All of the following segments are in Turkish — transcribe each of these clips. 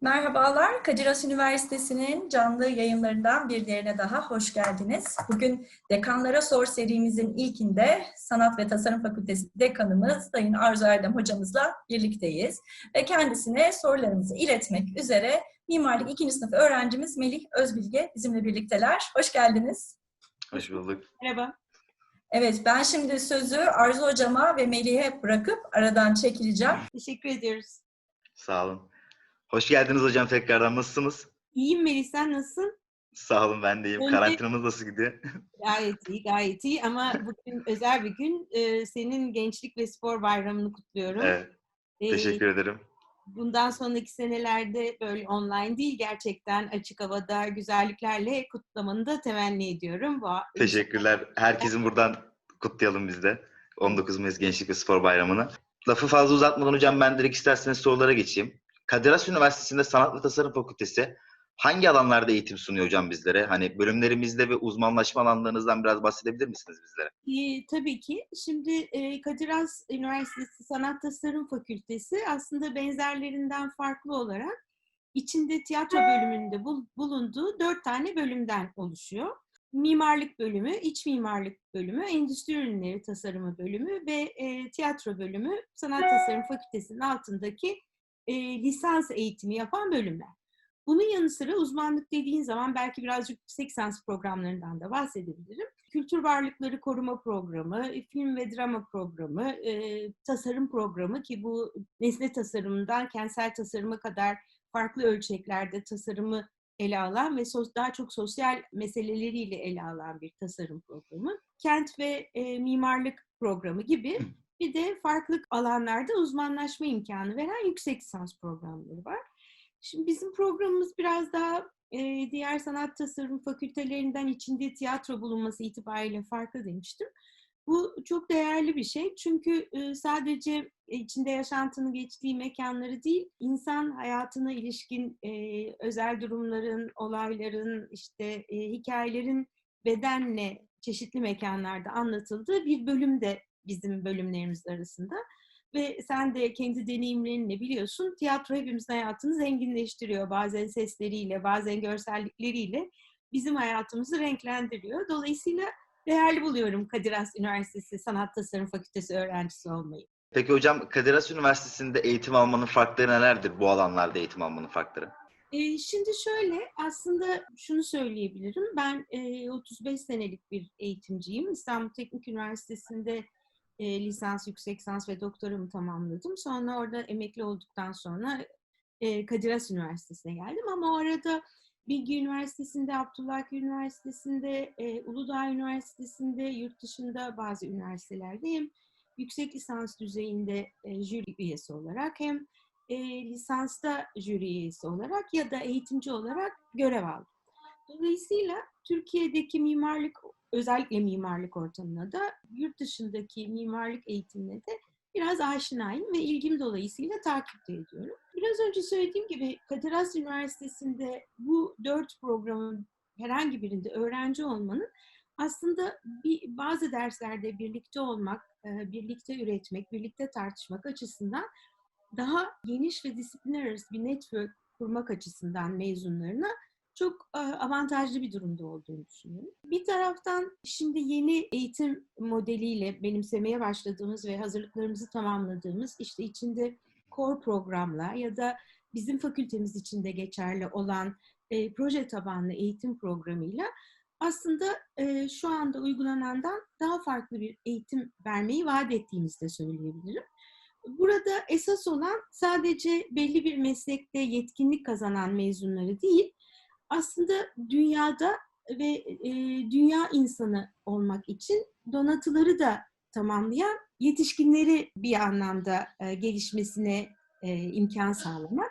Merhabalar, Kadir Has Üniversitesi'nin canlı yayınlarından bir diğerine daha hoş geldiniz. Bugün Dekanlara Sor serimizin ilkinde Sanat ve Tasarım Fakültesi Dekanımız Sayın Arzu Erdem hocamızla birlikteyiz. Ve kendisine sorularımızı iletmek üzere Mimarlık 2. sınıf öğrencimiz Melih Özbilge bizimle birlikteler. Hoş geldiniz. Hoş bulduk. Merhaba. Evet, ben şimdi sözü Arzu hocama ve Melih'e bırakıp aradan çekileceğim. Teşekkür ediyoruz. Sağ olun. Hoş geldiniz hocam tekrardan. Nasılsınız? İyiyim Melis, sen nasılsın? Sağ olun ben de iyiyim. Önce- Karantinamız nasıl gidiyor? Gayet iyi, gayet iyi ama bugün özel bir gün. Ee, senin Gençlik ve Spor Bayramı'nı kutluyorum. evet. Ee, Teşekkür ederim. Bundan sonraki senelerde böyle online değil, gerçekten açık havada güzelliklerle kutlamanı da temenni ediyorum. Bu, Teşekkürler. Herkesin buradan kutlayalım biz de. 19 Mayıs Gençlik ve Spor Bayramı'nı. Lafı fazla uzatmadan hocam ben direkt isterseniz sorulara geçeyim. Kadir Has Üniversitesi'nde Sanat ve Tasarım Fakültesi hangi alanlarda eğitim sunuyor hocam bizlere? Hani bölümlerimizde ve uzmanlaşma alanlarınızdan biraz bahsedebilir misiniz bizlere? Ee, tabii ki. Şimdi e, Kadir Has Üniversitesi Sanat Tasarım Fakültesi aslında benzerlerinden farklı olarak içinde tiyatro bölümünde bul- bulunduğu dört tane bölümden oluşuyor. Mimarlık bölümü, iç mimarlık bölümü, endüstri ürünleri tasarımı bölümü ve e, tiyatro bölümü Sanat Tasarım Fakültesi'nin altındaki e, lisans eğitimi yapan bölümler. Bunun yanı sıra uzmanlık dediğin zaman belki birazcık yüksek lisans programlarından da bahsedebilirim. Kültür Varlıkları Koruma Programı, film ve drama programı, e, tasarım programı ki bu nesne tasarımından kentsel tasarıma kadar farklı ölçeklerde tasarımı ele alan ve daha çok sosyal meseleleriyle ele alan bir tasarım programı. Kent ve e, mimarlık programı gibi bir de farklı alanlarda uzmanlaşma imkanı veren yüksek lisans programları var. Şimdi bizim programımız biraz daha e, diğer sanat tasarım fakültelerinden içinde tiyatro bulunması itibariyle farklı demiştim. Bu çok değerli bir şey çünkü e, sadece içinde yaşantını geçtiği mekanları değil, insan hayatına ilişkin e, özel durumların, olayların, işte e, hikayelerin bedenle çeşitli mekanlarda anlatıldığı bir bölüm de bizim bölümlerimiz arasında. Ve sen de kendi deneyimlerinle biliyorsun, tiyatro hepimizin hayatını zenginleştiriyor. Bazen sesleriyle, bazen görsellikleriyle bizim hayatımızı renklendiriyor. Dolayısıyla değerli buluyorum Kadir Has Üniversitesi Sanat Tasarım Fakültesi öğrencisi olmayı. Peki hocam Kadir Has Üniversitesi'nde eğitim almanın farkları nelerdir? Bu alanlarda eğitim almanın farkları. Ee, şimdi şöyle, aslında şunu söyleyebilirim. Ben e, 35 senelik bir eğitimciyim. İstanbul Teknik Üniversitesi'nde e, lisans, yüksek lisans ve doktoramı tamamladım. Sonra orada emekli olduktan sonra e, Kadir Has Üniversitesi'ne geldim. Ama o arada Bilgi Üniversitesi'nde, Abdullah Üniversitesi'nde, e, Uludağ Üniversitesi'nde, yurt dışında bazı üniversitelerde hem yüksek lisans düzeyinde e, jüri üyesi olarak hem e, lisansta jüri üyesi olarak ya da eğitimci olarak görev aldım. Dolayısıyla Türkiye'deki mimarlık, özellikle mimarlık ortamına da yurt dışındaki mimarlık eğitimine de biraz aşinayım ve ilgim dolayısıyla takip ediyorum. Biraz önce söylediğim gibi Kadir Has Üniversitesi'nde bu dört programın herhangi birinde öğrenci olmanın aslında bir, bazı derslerde birlikte olmak, e, birlikte üretmek, birlikte tartışmak açısından daha geniş ve disiplinler arası bir network kurmak açısından mezunlarına çok e, avantajlı bir durumda olduğunu düşünüyorum. Bir taraftan şimdi yeni eğitim modeliyle benimsemeye başladığımız ve hazırlıklarımızı tamamladığımız işte içinde core programla ya da bizim fakültemiz içinde geçerli olan e, proje tabanlı eğitim programıyla aslında e, şu anda uygulanandan daha farklı bir eğitim vermeyi vaat ettiğimizi de söyleyebilirim. Burada esas olan sadece belli bir meslekte yetkinlik kazanan mezunları değil, aslında dünyada ve e, dünya insanı olmak için donatıları da tamamlayan yetişkinleri bir anlamda e, gelişmesine e, imkan sağlamak.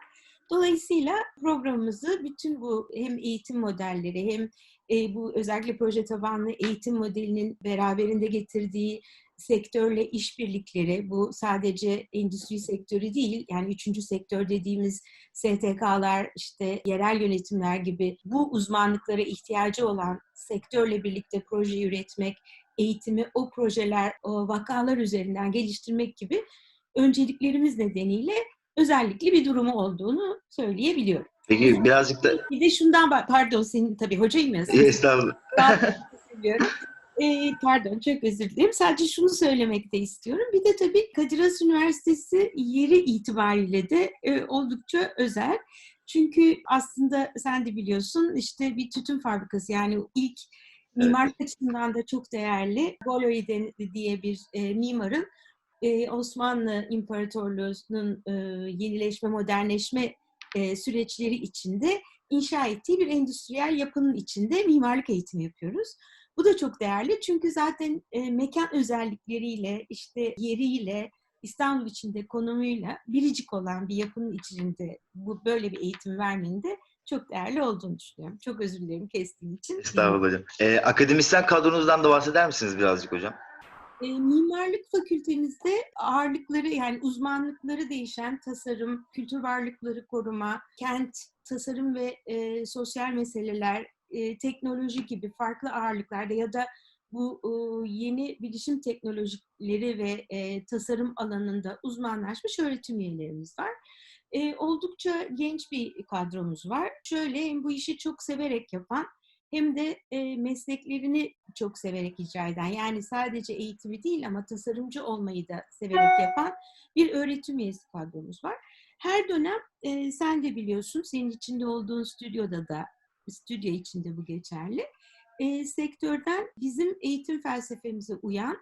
Dolayısıyla programımızı bütün bu hem eğitim modelleri hem e, bu özellikle proje tabanlı eğitim modelinin beraberinde getirdiği sektörle işbirlikleri, bu sadece endüstri sektörü değil, yani üçüncü sektör dediğimiz STK'lar, işte yerel yönetimler gibi bu uzmanlıklara ihtiyacı olan sektörle birlikte proje üretmek, eğitimi o projeler, o vakalar üzerinden geliştirmek gibi önceliklerimiz nedeniyle özellikle bir durumu olduğunu söyleyebiliyorum. Peki birazcık da Bir de şundan pardon senin tabii hocayım ya. estağfurullah. Ben Ee, pardon çok özür dilerim. Sadece şunu söylemek de istiyorum. Bir de tabii Kadir Has Üniversitesi yeri itibariyle de e, oldukça özel. Çünkü aslında sen de biliyorsun işte bir tütün fabrikası yani ilk mimarlık açısından da çok değerli Goloy diye bir e, mimarın e, Osmanlı İmparatorluğu'nun e, yenileşme, modernleşme e, süreçleri içinde inşa ettiği bir endüstriyel yapının içinde mimarlık eğitimi yapıyoruz. Bu da çok değerli çünkü zaten e, mekan özellikleriyle, işte yeriyle, İstanbul içinde konumuyla biricik olan bir yapının içinde bu böyle bir eğitim vermenin de çok değerli olduğunu düşünüyorum. Çok özür dilerim kestiğim için. Estağfurullah hocam. Ee, akademisyen kadronuzdan da bahseder misiniz birazcık hocam? E, mimarlık fakültemizde ağırlıkları yani uzmanlıkları değişen tasarım, kültür varlıkları koruma, kent, tasarım ve e, sosyal meseleler, e, teknoloji gibi farklı ağırlıklarda ya da bu e, yeni bilişim teknolojileri ve e, tasarım alanında uzmanlaşmış öğretim üyelerimiz var. E, oldukça genç bir kadromuz var. Şöyle hem bu işi çok severek yapan hem de e, mesleklerini çok severek icra eden yani sadece eğitimi değil ama tasarımcı olmayı da severek yapan bir öğretim üyesi kadromuz var. Her dönem e, sen de biliyorsun senin içinde olduğun stüdyoda da stüdyo içinde bu geçerli. E, sektörden bizim eğitim felsefemize uyan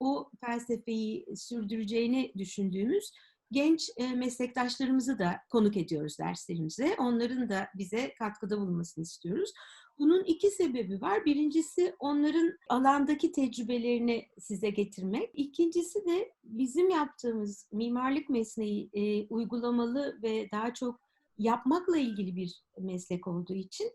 o felsefeyi sürdüreceğini düşündüğümüz genç e, meslektaşlarımızı da konuk ediyoruz derslerimize. Onların da bize katkıda bulunmasını istiyoruz. Bunun iki sebebi var. Birincisi onların alandaki tecrübelerini size getirmek. İkincisi de bizim yaptığımız mimarlık mesleği e, uygulamalı ve daha çok yapmakla ilgili bir meslek olduğu için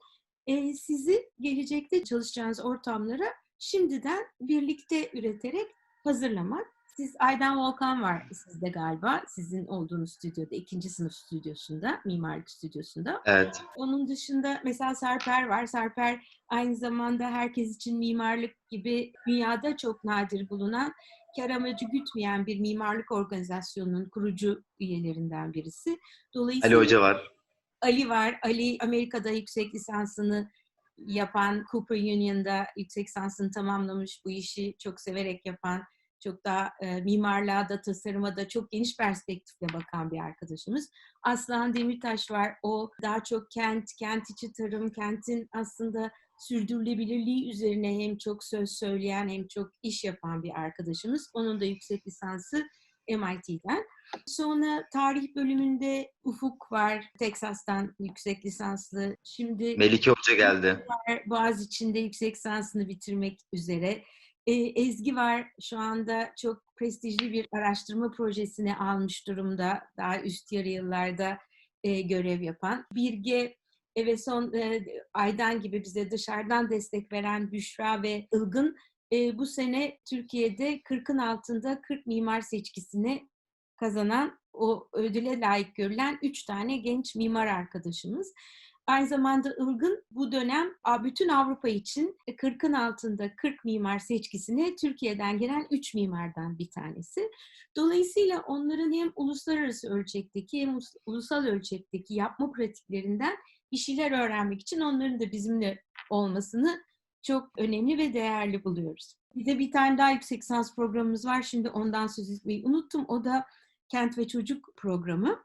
e, sizi gelecekte çalışacağınız ortamlara şimdiden birlikte üreterek hazırlamak. Siz Aydan Volkan var sizde galiba. Sizin olduğunuz stüdyoda, ikinci sınıf stüdyosunda, mimarlık stüdyosunda. Evet. Onun dışında mesela Sarper var. Sarper aynı zamanda herkes için mimarlık gibi dünyada çok nadir bulunan, kar amacı gütmeyen bir mimarlık organizasyonunun kurucu üyelerinden birisi. Dolayısıyla Ali Hoca var. Ali var. Ali Amerika'da yüksek lisansını yapan, Cooper Union'da yüksek lisansını tamamlamış, bu işi çok severek yapan, çok daha e, mimarlığa da tasarıma da çok geniş perspektifle bakan bir arkadaşımız. Aslan Demirtaş var. O daha çok kent, kent içi tarım, kentin aslında sürdürülebilirliği üzerine hem çok söz söyleyen hem çok iş yapan bir arkadaşımız. Onun da yüksek lisansı MIT'den. Sonra tarih bölümünde Ufuk var. Teksas'tan yüksek lisanslı. Şimdi Melike Hoca geldi. Boğaziçi'nde yüksek lisansını bitirmek üzere. Ee, Ezgi var şu anda çok prestijli bir araştırma projesini almış durumda. Daha üst yarı yıllarda e, görev yapan. Birge ve son e, Aydan gibi bize dışarıdan destek veren Büşra ve Ilgın e, bu sene Türkiye'de 40'ın altında 40 mimar seçkisini kazanan o ödüle layık görülen 3 tane genç mimar arkadaşımız. Aynı zamanda Ilgın bu dönem bütün Avrupa için 40'ın altında 40 mimar seçkisine Türkiye'den gelen 3 mimardan bir tanesi. Dolayısıyla onların hem uluslararası ölçekteki hem ulusal ölçekteki yapma pratiklerinden bir şeyler öğrenmek için onların da bizimle olmasını çok önemli ve değerli buluyoruz. Bir de bir tane daha yüksek lisans programımız var. Şimdi ondan söz etmeyi unuttum. O da Kent ve Çocuk programı.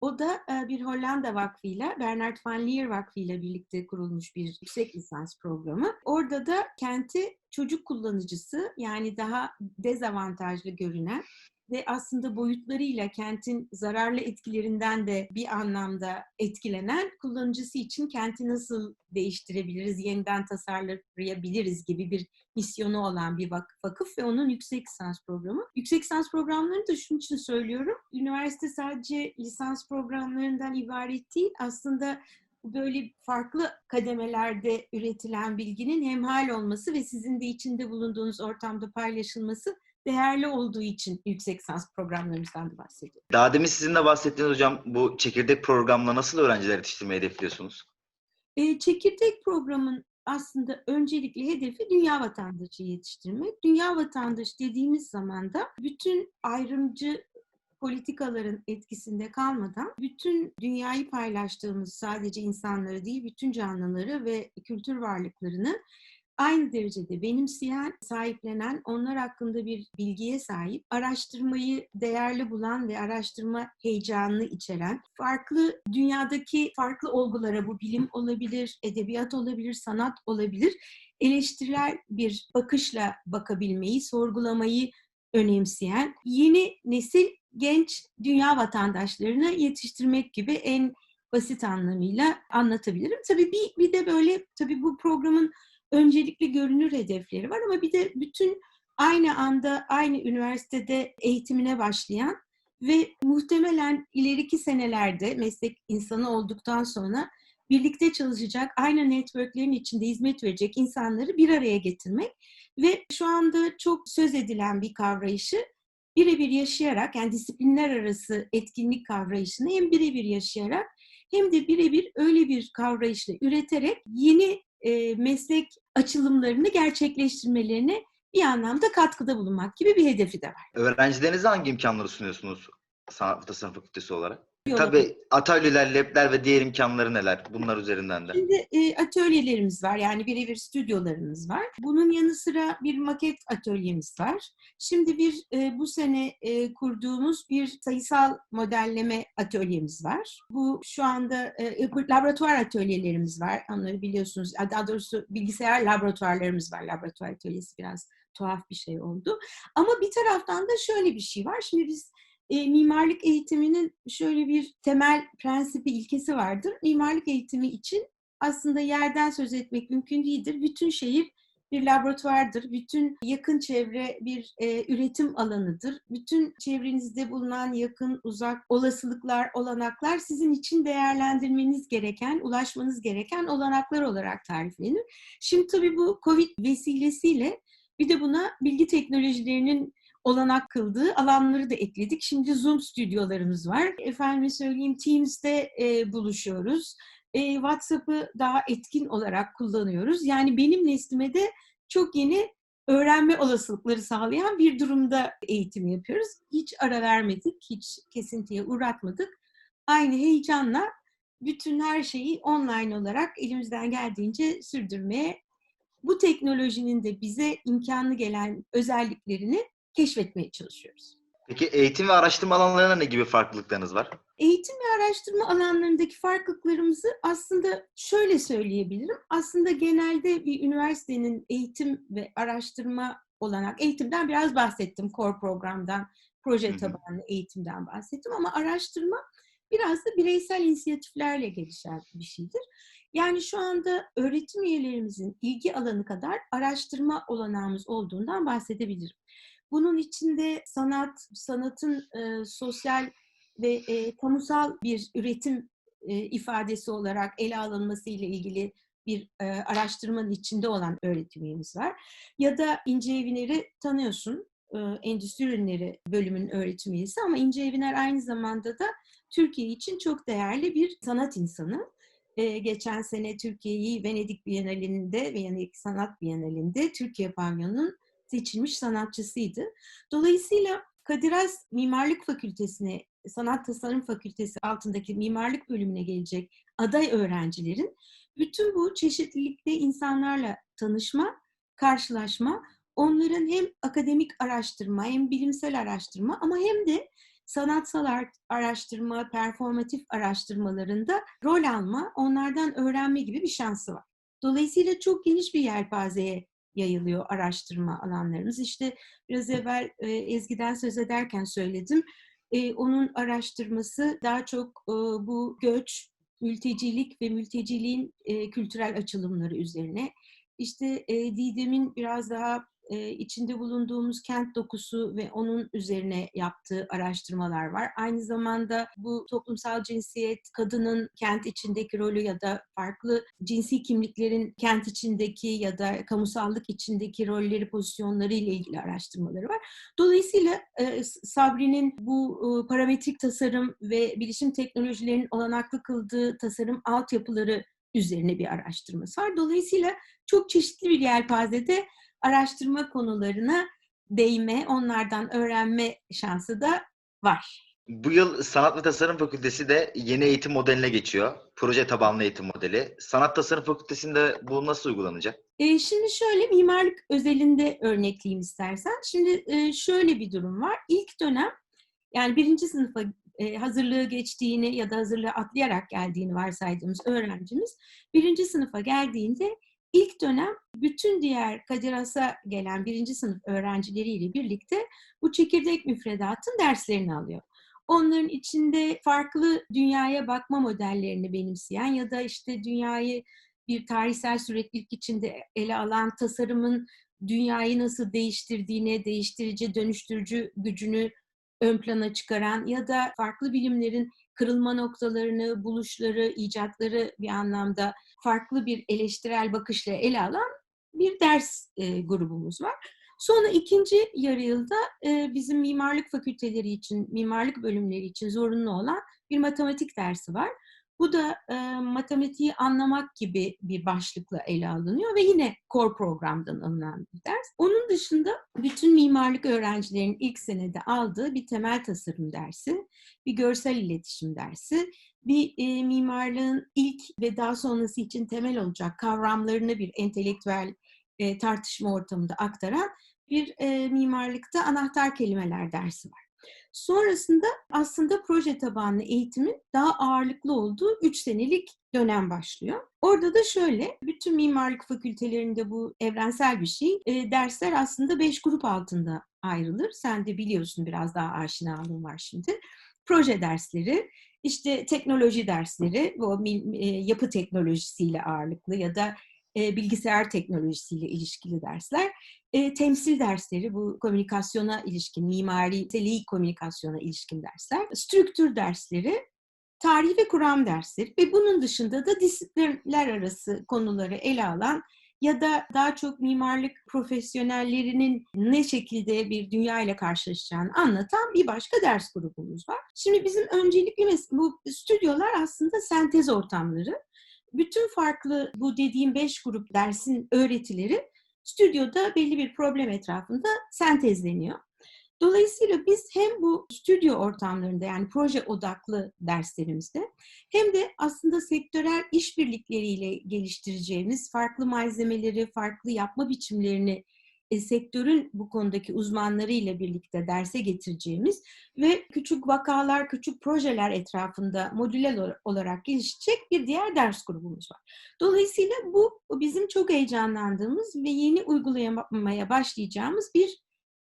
O da bir Hollanda vakfıyla, Bernard van Leer vakfıyla birlikte kurulmuş bir yüksek lisans programı. Orada da kenti çocuk kullanıcısı yani daha dezavantajlı görünen ve aslında boyutlarıyla kentin zararlı etkilerinden de bir anlamda etkilenen kullanıcısı için kenti nasıl değiştirebiliriz, yeniden tasarlayabiliriz gibi bir misyonu olan bir vakıf ve onun yüksek lisans programı. Yüksek lisans programlarını da şunun için söylüyorum. Üniversite sadece lisans programlarından ibaret değil. Aslında böyle farklı kademelerde üretilen bilginin hemhal olması ve sizin de içinde bulunduğunuz ortamda paylaşılması değerli olduğu için yüksek lisans programlarımızdan da bahsediyorum. Daha demin sizin de bahsettiğiniz hocam bu çekirdek programla nasıl öğrenciler yetiştirmeyi hedefliyorsunuz? E, çekirdek programın aslında öncelikli hedefi dünya vatandaşı yetiştirmek. Dünya vatandaşı dediğimiz zaman da bütün ayrımcı politikaların etkisinde kalmadan bütün dünyayı paylaştığımız sadece insanları değil bütün canlıları ve kültür varlıklarını aynı derecede benimseyen, sahiplenen, onlar hakkında bir bilgiye sahip, araştırmayı değerli bulan ve araştırma heyecanını içeren, farklı dünyadaki farklı olgulara bu bilim olabilir, edebiyat olabilir, sanat olabilir, eleştirel bir bakışla bakabilmeyi, sorgulamayı önemseyen yeni nesil genç dünya vatandaşlarını yetiştirmek gibi en basit anlamıyla anlatabilirim. Tabii bir, bir de böyle tabii bu programın öncelikli görünür hedefleri var ama bir de bütün aynı anda aynı üniversitede eğitimine başlayan ve muhtemelen ileriki senelerde meslek insanı olduktan sonra birlikte çalışacak, aynı networklerin içinde hizmet verecek insanları bir araya getirmek ve şu anda çok söz edilen bir kavrayışı birebir yaşayarak yani disiplinler arası etkinlik kavrayışını hem birebir yaşayarak hem de birebir öyle bir kavrayışla üreterek yeni e, meslek açılımlarını gerçekleştirmelerine bir anlamda katkıda bulunmak gibi bir hedefi de var. Öğrencilerinize hangi imkanları sunuyorsunuz Sanat Fakültesi olarak? Tabii atölyeler, labler ve diğer imkanları neler? Bunlar üzerinden de. Şimdi e, atölyelerimiz var yani birebir stüdyolarımız var. Bunun yanı sıra bir maket atölyemiz var. Şimdi bir e, bu sene e, kurduğumuz bir sayısal modelleme atölyemiz var. Bu şu anda e, laboratuvar atölyelerimiz var. Onları biliyorsunuz. Daha doğrusu bilgisayar laboratuvarlarımız var. Laboratuvar atölyesi biraz tuhaf bir şey oldu. Ama bir taraftan da şöyle bir şey var. Şimdi biz e, mimarlık eğitiminin şöyle bir temel prensibi, ilkesi vardır. Mimarlık eğitimi için aslında yerden söz etmek mümkün değildir. Bütün şehir bir laboratuvardır. Bütün yakın çevre bir e, üretim alanıdır. Bütün çevrenizde bulunan yakın, uzak olasılıklar, olanaklar sizin için değerlendirmeniz gereken, ulaşmanız gereken olanaklar olarak tariflenir. Şimdi tabii bu COVID vesilesiyle bir de buna bilgi teknolojilerinin olanak kıldığı alanları da ekledik. Şimdi Zoom stüdyolarımız var. Efendim söyleyeyim Teams'te e, buluşuyoruz. E, WhatsApp'ı daha etkin olarak kullanıyoruz. Yani benim neslime de çok yeni öğrenme olasılıkları sağlayan bir durumda eğitim yapıyoruz. Hiç ara vermedik, hiç kesintiye uğratmadık. Aynı heyecanla bütün her şeyi online olarak elimizden geldiğince sürdürmeye, bu teknolojinin de bize imkanı gelen özelliklerini keşfetmeye çalışıyoruz. Peki eğitim ve araştırma alanlarında ne gibi farklılıklarınız var? Eğitim ve araştırma alanlarındaki farklılıklarımızı aslında şöyle söyleyebilirim. Aslında genelde bir üniversitenin eğitim ve araştırma olanak, eğitimden biraz bahsettim, core programdan, proje tabanlı eğitimden bahsettim ama araştırma biraz da bireysel inisiyatiflerle gelişen bir şeydir. Yani şu anda öğretim üyelerimizin ilgi alanı kadar araştırma olanağımız olduğundan bahsedebilirim. Bunun içinde sanat, sanatın e, sosyal ve e, kamusal bir üretim e, ifadesi olarak ele alınması ile ilgili bir e, araştırmanın içinde olan öğretim üyemiz var. Ya da İnce Eviner'i tanıyorsun, e, Endüstri Ürünleri bölümünün öğretim üyesi ama İnce Eviner aynı zamanda da Türkiye için çok değerli bir sanat insanı. Ee, geçen sene Türkiye'yi Venedik Bienalinde, Venedik Sanat Bienalinde Türkiye Pavyon'un seçilmiş sanatçısıydı. Dolayısıyla Kadir Has Mimarlık Fakültesine, Sanat Tasarım Fakültesi altındaki mimarlık bölümüne gelecek aday öğrencilerin bütün bu çeşitlilikte insanlarla tanışma, karşılaşma, onların hem akademik araştırma hem bilimsel araştırma ama hem de sanatsal araştırma, performatif araştırmalarında rol alma, onlardan öğrenme gibi bir şansı var. Dolayısıyla çok geniş bir yelpazeye yayılıyor araştırma alanlarımız. İşte biraz evvel e, Ezgi'den söz ederken söyledim. E, onun araştırması daha çok e, bu göç, mültecilik ve mülteciliğin e, kültürel açılımları üzerine. İşte e, Didem'in biraz daha e, içinde bulunduğumuz kent dokusu ve onun üzerine yaptığı araştırmalar var. Aynı zamanda bu toplumsal cinsiyet, kadının kent içindeki rolü ya da farklı cinsi kimliklerin kent içindeki ya da kamusallık içindeki rolleri, pozisyonları ile ilgili araştırmaları var. Dolayısıyla Sabri'nin bu parametrik tasarım ve bilişim teknolojilerinin olanaklı kıldığı tasarım altyapıları üzerine bir araştırması var. Dolayısıyla çok çeşitli bir yelpazede araştırma konularına değme, onlardan öğrenme şansı da var. Bu yıl Sanat ve Tasarım Fakültesi de yeni eğitim modeline geçiyor. Proje tabanlı eğitim modeli. Sanat Tasarım Fakültesi'nde bu nasıl uygulanacak? E, şimdi şöyle mimarlık özelinde örnekleyeyim istersen. Şimdi e, şöyle bir durum var. İlk dönem yani birinci sınıfa e, hazırlığı geçtiğini ya da hazırlığı atlayarak geldiğini varsaydığımız öğrencimiz birinci sınıfa geldiğinde ilk dönem bütün diğer Kadir Has'a gelen birinci sınıf öğrencileriyle birlikte bu çekirdek müfredatın derslerini alıyor. Onların içinde farklı dünyaya bakma modellerini benimseyen ya da işte dünyayı bir tarihsel süreklilik içinde ele alan tasarımın dünyayı nasıl değiştirdiğini, değiştirici, dönüştürücü gücünü ön plana çıkaran ya da farklı bilimlerin kırılma noktalarını, buluşları, icatları bir anlamda farklı bir eleştirel bakışla ele alan bir ders e, grubumuz var. Sonra ikinci yarı yılda e, bizim mimarlık fakülteleri için, mimarlık bölümleri için zorunlu olan bir matematik dersi var. Bu da e, matematiği anlamak gibi bir başlıkla ele alınıyor ve yine core programdan alınan bir ders. Onun dışında bütün mimarlık öğrencilerinin ilk senede aldığı bir temel tasarım dersi, bir görsel iletişim dersi, bir e, mimarlığın ilk ve daha sonrası için temel olacak kavramlarını bir entelektüel e, tartışma ortamında aktaran bir e, mimarlıkta anahtar kelimeler dersi var. Sonrasında aslında proje tabanlı eğitimin daha ağırlıklı olduğu 3 senelik dönem başlıyor. Orada da şöyle, bütün mimarlık fakültelerinde bu evrensel bir şey. E, dersler aslında 5 grup altında ayrılır. Sen de biliyorsun biraz daha aşinalığın var şimdi. Proje dersleri, işte teknoloji dersleri, bu e, yapı teknolojisiyle ağırlıklı ya da e, bilgisayar teknolojisiyle ilişkili dersler. E, temsil dersleri, bu komünikasyona ilişkin, mimari, niteliği komünikasyona ilişkin dersler. Strüktür dersleri, tarih ve kuram dersleri ve bunun dışında da disiplinler arası konuları ele alan ya da daha çok mimarlık profesyonellerinin ne şekilde bir dünya ile karşılaşacağını anlatan bir başka ders grubumuz var. Şimdi bizim öncelikli bu stüdyolar aslında sentez ortamları bütün farklı bu dediğim beş grup dersin öğretileri stüdyoda belli bir problem etrafında sentezleniyor. Dolayısıyla biz hem bu stüdyo ortamlarında yani proje odaklı derslerimizde hem de aslında sektörel işbirlikleriyle geliştireceğimiz farklı malzemeleri, farklı yapma biçimlerini e, sektörün bu konudaki uzmanlarıyla birlikte derse getireceğimiz ve küçük vakalar, küçük projeler etrafında modüler olarak gelişecek bir diğer ders grubumuz var. Dolayısıyla bu bizim çok heyecanlandığımız ve yeni uygulamaya başlayacağımız bir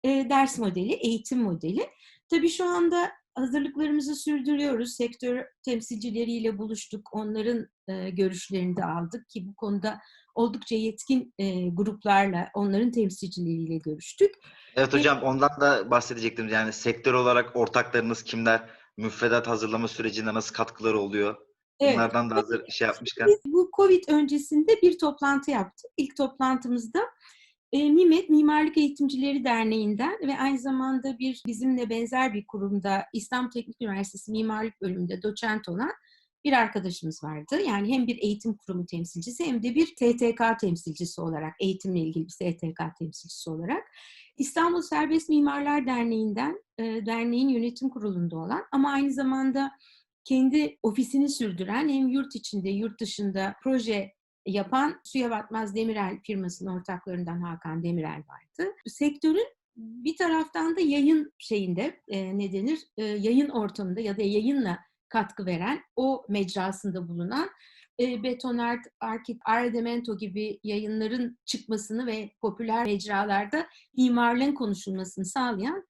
e, ders modeli, eğitim modeli. Tabii şu anda hazırlıklarımızı sürdürüyoruz. Sektör temsilcileriyle buluştuk. Onların e, görüşlerini de aldık ki bu konuda oldukça yetkin e, gruplarla, onların temsilcileriyle görüştük. Evet hocam ondan da bahsedecektim. Yani sektör olarak ortaklarınız kimler? Müfredat hazırlama sürecinde nasıl katkıları oluyor? Evet. Bunlardan da hazır şey yapmışken. Biz bu Covid öncesinde bir toplantı yaptık. İlk toplantımızda e, Mimarlık Eğitimcileri Derneği'nden ve aynı zamanda bir bizimle benzer bir kurumda İstanbul Teknik Üniversitesi Mimarlık Bölümünde doçent olan bir arkadaşımız vardı. Yani hem bir eğitim kurumu temsilcisi hem de bir TTK temsilcisi olarak, eğitimle ilgili bir STK temsilcisi olarak. İstanbul Serbest Mimarlar Derneği'nden, e, derneğin yönetim kurulunda olan ama aynı zamanda kendi ofisini sürdüren hem yurt içinde yurt dışında proje yapan Suya Batmaz Demirel firmasının ortaklarından Hakan Demirel vardı. Sektörün bir taraftan da yayın şeyinde e, ne denir? E, yayın ortamında ya da yayınla katkı veren, o mecrasında bulunan e, Betonart, Arkit, Ardemento gibi yayınların çıkmasını ve popüler mecralarda mimarlığın konuşulmasını sağlayan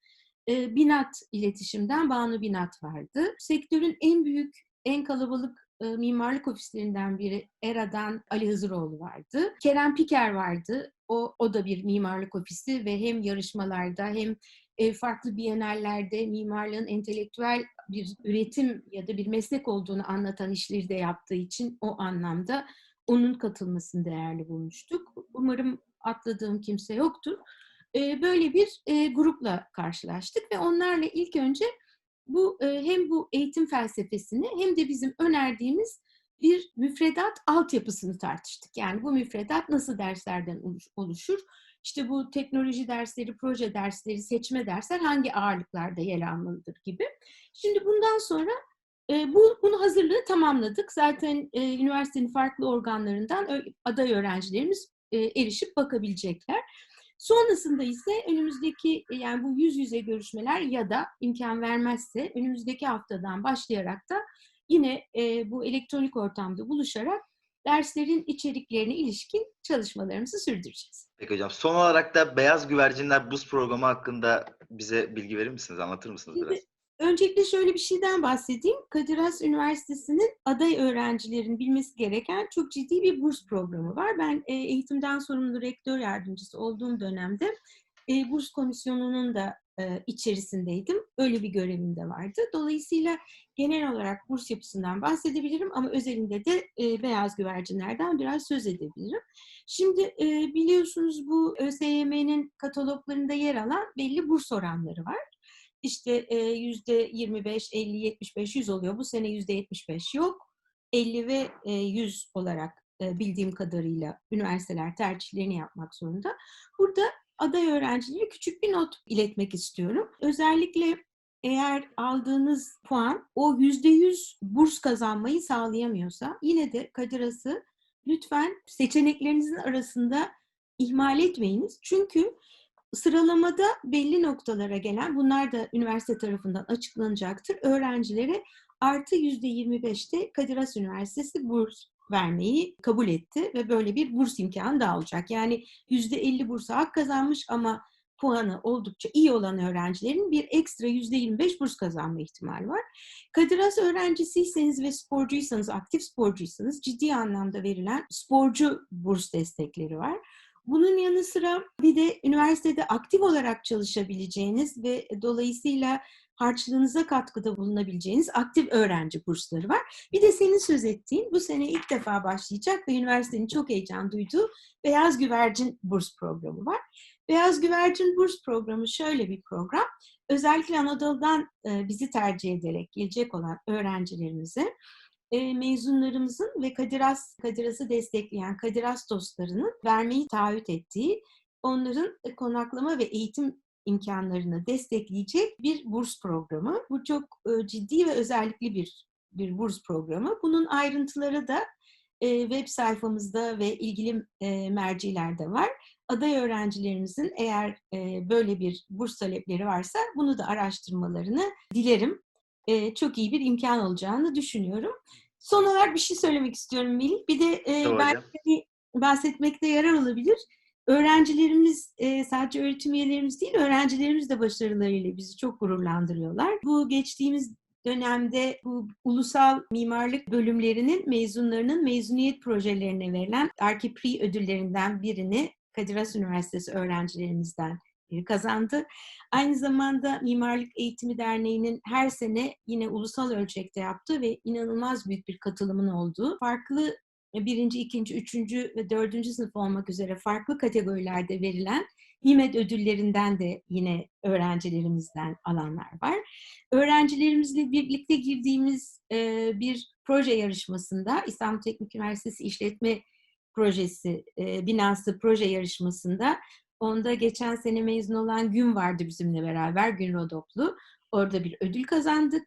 e, Binat iletişimden Banu Binat vardı. Sektörün en büyük, en kalabalık e, mimarlık ofislerinden biri ERA'dan Ali Hızıroğlu vardı. Kerem Piker vardı. O, o da bir mimarlık ofisi ve hem yarışmalarda hem e, farklı bienallerde mimarlığın entelektüel bir üretim ya da bir meslek olduğunu anlatan işleri de yaptığı için o anlamda onun katılmasını değerli bulmuştuk. Umarım atladığım kimse yoktur. E, böyle bir e, grupla karşılaştık ve onlarla ilk önce bu hem bu eğitim felsefesini hem de bizim önerdiğimiz bir müfredat altyapısını tartıştık. Yani bu müfredat nasıl derslerden oluşur? işte bu teknoloji dersleri, proje dersleri, seçme dersler hangi ağırlıklarda yer almalıdır gibi. Şimdi bundan sonra e, bu bunu hazırlığı tamamladık. Zaten e, üniversitenin farklı organlarından aday öğrencilerimiz e, erişip bakabilecekler. Sonrasında ise önümüzdeki e, yani bu yüz yüze görüşmeler ya da imkan vermezse önümüzdeki haftadan başlayarak da yine e, bu elektronik ortamda buluşarak derslerin içeriklerine ilişkin çalışmalarımızı sürdüreceğiz. Peki hocam. Son olarak da Beyaz Güvercinler Buz Programı hakkında bize bilgi verir misiniz? Anlatır mısınız Şimdi biraz? Öncelikle şöyle bir şeyden bahsedeyim. Kadir Has Üniversitesi'nin aday öğrencilerin bilmesi gereken çok ciddi bir burs programı var. Ben e, eğitimden sorumlu rektör yardımcısı olduğum dönemde e, burs komisyonunun da e, içerisindeydim. Öyle bir görevim de vardı. Dolayısıyla genel olarak burs yapısından bahsedebilirim ama özelinde de beyaz güvercinlerden biraz söz edebilirim. Şimdi biliyorsunuz bu ÖSYM'nin kataloglarında yer alan belli burs oranları var işte e, yüzde 25, 50, 75, 100 oluyor. Bu sene yüzde 75 yok. 50 ve e, 100 olarak e, bildiğim kadarıyla üniversiteler tercihlerini yapmak zorunda. Burada aday öğrencilere küçük bir not iletmek istiyorum. Özellikle eğer aldığınız puan o yüzde yüz burs kazanmayı sağlayamıyorsa yine de Kadir Has'ı lütfen seçeneklerinizin arasında ihmal etmeyiniz. Çünkü sıralamada belli noktalara gelen, bunlar da üniversite tarafından açıklanacaktır, öğrencilere artı yüzde 25'te Kadir Has Üniversitesi burs vermeyi kabul etti ve böyle bir burs imkanı da alacak. Yani yüzde 50 bursa hak kazanmış ama puanı oldukça iyi olan öğrencilerin bir ekstra yüzde 25 burs kazanma ihtimali var. Kadir Has öğrencisiyseniz ve sporcuysanız, aktif sporcuysanız ciddi anlamda verilen sporcu burs destekleri var. Bunun yanı sıra bir de üniversitede aktif olarak çalışabileceğiniz ve dolayısıyla harçlığınıza katkıda bulunabileceğiniz aktif öğrenci bursları var. Bir de senin söz ettiğin bu sene ilk defa başlayacak ve üniversitenin çok heyecan duyduğu Beyaz Güvercin Burs Programı var. Beyaz Güvercin Burs Programı şöyle bir program. Özellikle Anadolu'dan bizi tercih ederek gelecek olan öğrencilerimize e, mezunlarımızın ve Kadiras, Kadiras'ı destekleyen Kadiras dostlarının vermeyi taahhüt ettiği, onların konaklama ve eğitim imkanlarını destekleyecek bir burs programı. Bu çok e, ciddi ve özellikli bir bir burs programı. Bunun ayrıntıları da e, web sayfamızda ve ilgili e, mercilerde var. Aday öğrencilerimizin eğer e, böyle bir burs talepleri varsa bunu da araştırmalarını dilerim. E, çok iyi bir imkan olacağını düşünüyorum. Son olarak bir şey söylemek istiyorum Melih. Bir de e, Doğru belki hani bahsetmekte yarar olabilir. Öğrencilerimiz e, sadece öğretim üyelerimiz değil, öğrencilerimiz de başarılarıyla bizi çok gururlandırıyorlar. Bu geçtiğimiz dönemde bu ulusal mimarlık bölümlerinin mezunlarının mezuniyet projelerine verilen Arkipri ödüllerinden birini Kadir Has Üniversitesi öğrencilerimizden kazandı. Aynı zamanda Mimarlık Eğitimi Derneği'nin her sene yine ulusal ölçekte yaptığı ve inanılmaz büyük bir katılımın olduğu farklı birinci, ikinci, üçüncü ve dördüncü sınıf olmak üzere farklı kategorilerde verilen nimet ödüllerinden de yine öğrencilerimizden alanlar var. Öğrencilerimizle birlikte girdiğimiz bir proje yarışmasında İstanbul Teknik Üniversitesi İşletme Projesi binası proje yarışmasında Onda geçen sene mezun olan Gün vardı bizimle beraber, Gün Rodoplu. Orada bir ödül kazandık.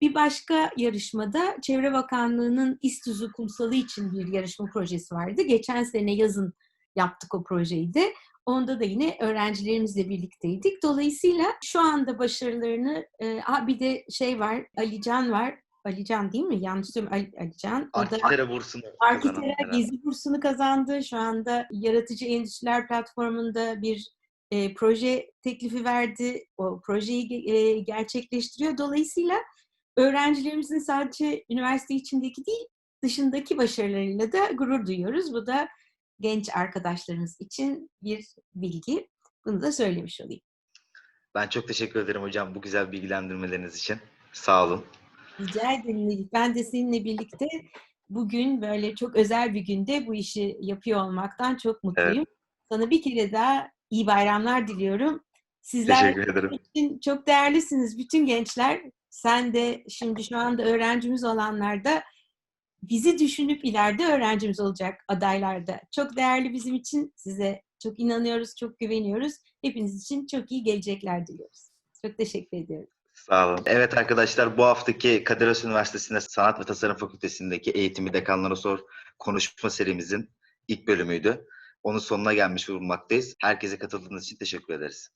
Bir başka yarışmada Çevre Bakanlığı'nın İstuzu Kumsalı için bir yarışma projesi vardı. Geçen sene yazın yaptık o projeyi de. Onda da yine öğrencilerimizle birlikteydik. Dolayısıyla şu anda başarılarını, e, bir de şey var, Alican var. Alican değil mi? Yanlış söylüyorum. Ali, Alican. Arkitere bursunu Arkitere Gezi bursunu kazandı. Şu anda Yaratıcı Endüstriler Platformu'nda bir e, proje teklifi verdi. O projeyi e, gerçekleştiriyor. Dolayısıyla öğrencilerimizin sadece üniversite içindeki değil, dışındaki başarılarıyla da gurur duyuyoruz. Bu da genç arkadaşlarımız için bir bilgi. Bunu da söylemiş olayım. Ben çok teşekkür ederim hocam bu güzel bilgilendirmeleriniz için. Sağ olun. Rica ederim. Ben de seninle birlikte bugün böyle çok özel bir günde bu işi yapıyor olmaktan çok mutluyum. Evet. Sana bir kere daha iyi bayramlar diliyorum. Sizler Teşekkür ederim. için çok değerlisiniz bütün gençler. Sen de şimdi şu anda öğrencimiz olanlar da bizi düşünüp ileride öğrencimiz olacak adaylarda. Çok değerli bizim için. Size çok inanıyoruz, çok güveniyoruz. Hepiniz için çok iyi gelecekler diliyoruz. Çok teşekkür ediyorum. Sağ olun. Evet arkadaşlar bu haftaki Kadir Has Üniversitesi'nde Sanat ve Tasarım Fakültesi'ndeki eğitimi dekanlara sor konuşma serimizin ilk bölümüydü. Onun sonuna gelmiş bulunmaktayız. Herkese katıldığınız için teşekkür ederiz.